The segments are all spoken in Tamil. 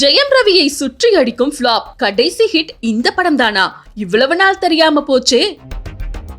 ஜெயம் ரவியை சுற்றி அடிக்கும் ஃபிளாப் கடைசி ஹிட் இந்த படம் தானா இவ்வளவு நாள் தெரியாம போச்சே.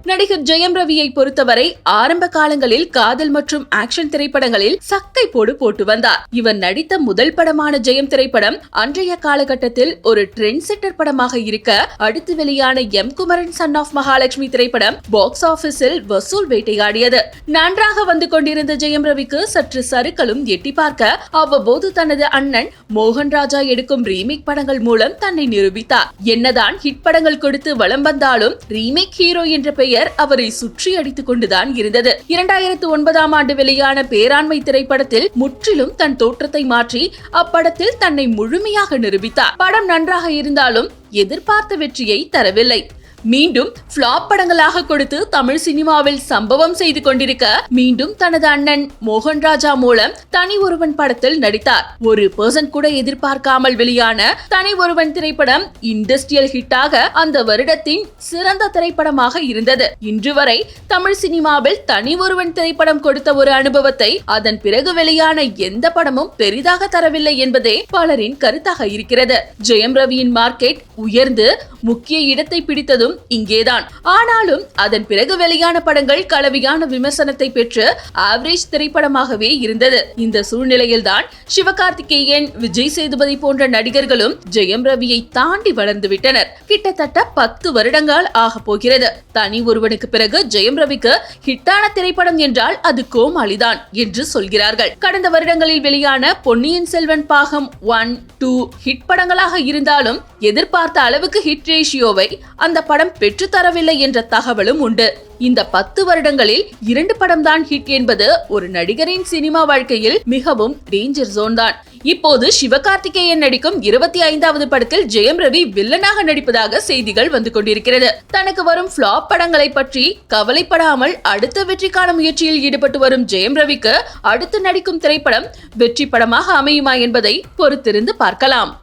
நடிகர் ஜெயம் ரவியை பொறுத்தவரை ஆரம்ப காலங்களில் காதல் மற்றும் ஆக்ஷன் திரைப்படங்களில் சக்கை போடு போட்டு வந்தார். இவர் நடித்த முதல் படமான ஜெயம் திரைப்படம் அன்றைய காலகட்டத்தில் ஒரு ட்ரெண்ட் செட்டர் படமாக இருக்க அடுத்து வெளியான M Kumaran son of Mahalakshmi திரைப்படம் பாக்ஸ் ஆபீஸில் வசூல் வேட்டையாடியது. நன்றாக வந்து கொண்டிருந்த ஜெயம் ரவிக்கு சற்று சருக்களும் எட்டி பார்க்க அவ்வப்போது தனது அண்ணன் மோகன் ராஜா எடுக்கும் ரீமேக் படங்கள் மூலம் தன்னை நிரூபித்தார். என்னதான் ஹிட் படங்கள் கொடுத்து வலம் வந்தாலும் ரீமேக் ஹீரோ என்ற பெயர் அவரை சுற்றி அடித்துக் கொண்டுதான் இருந்தது. இரண்டாயிரத்து ஒன்பதாம் ஆண்டு வெளியான பேராண்மை திரைப்படத்தில் முற்றிலும் தன் தோற்றத்தை மாற்றி அப்படத்தில் தன்னை முழுமையாக நிரூபித்தார். படம் நன்றாக இருந்தாலும் எதிர்பார்த்த வெற்றியை தரவில்லை. மீண்டும் ஃபிளாப் படங்களாக கொடுத்து தமிழ் சினிமாவில் சம்பவம் செய்து கொண்டிருக்க மீண்டும் தனது அண்ணன் மோகன் ராஜா மூலம் தனி ஒருவன் படத்தில் நடித்தார். ஒரு பர்சன் கூட எதிர்பார்க்காமல் வெளியான தனி ஒருவன் திரைப்படம் இண்டஸ்ட்ரியல் ஹிட்டாக அந்த வருடத்தின் சிறந்த திரைப்படமாக இருந்தது. இன்று வரை தமிழ் சினிமாவில் தனி ஒருவன் திரைப்படம் கொடுத்த ஒரு அனுபவத்தை அதன் பிறகு வெளியான எந்த படமும் பெரிதாக தரவில்லை என்பதே பலரின் கருத்தாக இருக்கிறது. ஜெயம் ரவியின் மார்க்கெட் உயர்ந்து முக்கிய இடத்தை பிடித்ததும் இங்கேதான். ஆனாலும் அதன் பிறகு வெளியான படங்கள் கலவையான விமர்சனத்தை பெற்று ஆவரேஜ் திரைப்படமாகவே இருந்தது. இந்த சூழ்நிலையில்தான் சிவகார்த்திகேயன் விஜய் சேதுபதி போன்ற நடிகர்களும் ஜெயம் ரவியை தாண்டி வளர்ந்து விட்டனர். கிட்டத்தட்ட பத்து வருடங்கள் ஆக போகிறது. தனி ஒருவனுக்கு பிறகு ஜெயம் ரவிக்கு ஹிட்டான திரைப்படம் என்றால் அது கோமாளிதான் என்று சொல்கிறார்கள். கடந்த வருடங்களில் வெளியான பொன்னியின் செல்வன் பாகம் ஒன் டூ ஹிட் படங்களாக இருந்தாலும் எதிர்பார்த்த அளவுக்கு ஹிட் ரேஷியோவை அந்த படம் பெற்றுத்தரவில்லை என்ற தகவலும் உண்டு. இந்த பத்து வருடங்களில் இரண்டு படம் தான் ஹிட் என்பது ஒரு நடிகரின் சினிமா வாழ்க்கையில் மிகவும் டேஞ்சர் ஜோன் தான். இப்போது சிவகார்த்திகேயன் நடிக்கும் இருபத்தி ஐந்தாவது படத்தில் ஜெயம் ரவி வில்லனாக நடிப்பதாக செய்திகள் வந்து கொண்டிருக்கிறது. தனக்கு வரும் ஃபிளாப் படங்களை பற்றி கவலைப்படாமல் அடுத்த வெற்றிக்கான முயற்சியில் ஈடுபட்டு வரும் ஜெயம் ரவிக்கு அடுத்து நடிக்கும் திரைப்படம் வெற்றி படமாக அமையுமா என்பதை பொறுத்திருந்து பார்க்கலாம்.